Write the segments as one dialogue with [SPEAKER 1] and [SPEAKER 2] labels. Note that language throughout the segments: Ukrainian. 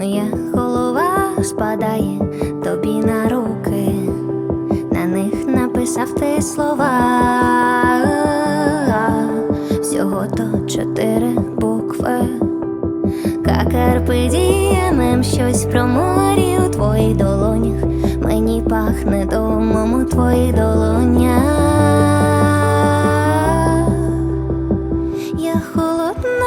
[SPEAKER 1] Моя голова спадає тобі на руки, на них написав ти слова, всього то чотири букви, діємем щось про морі у твоїх долонях. Мені пахне домом у твої долоня. Я холодна.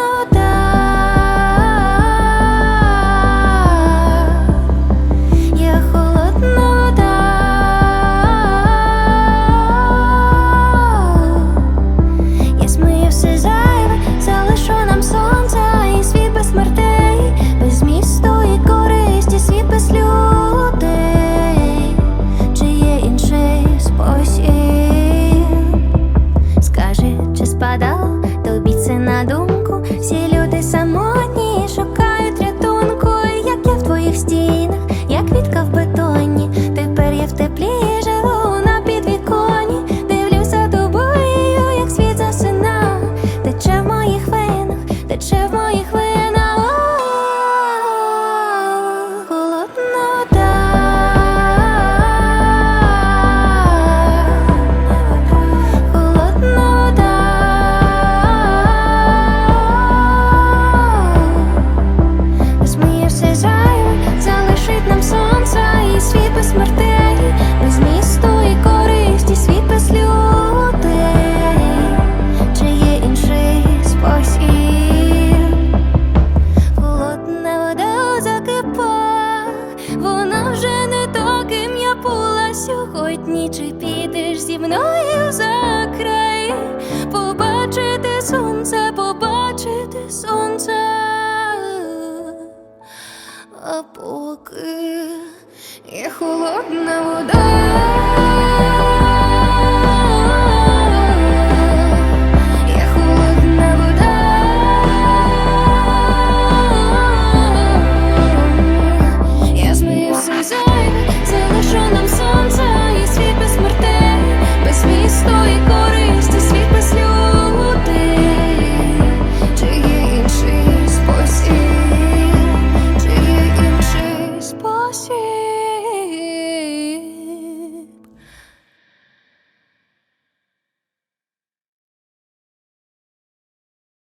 [SPEAKER 1] сьогодні, чи підеш зі мною за край, побачити сонце, побачити сонце, а поки є холодна вода.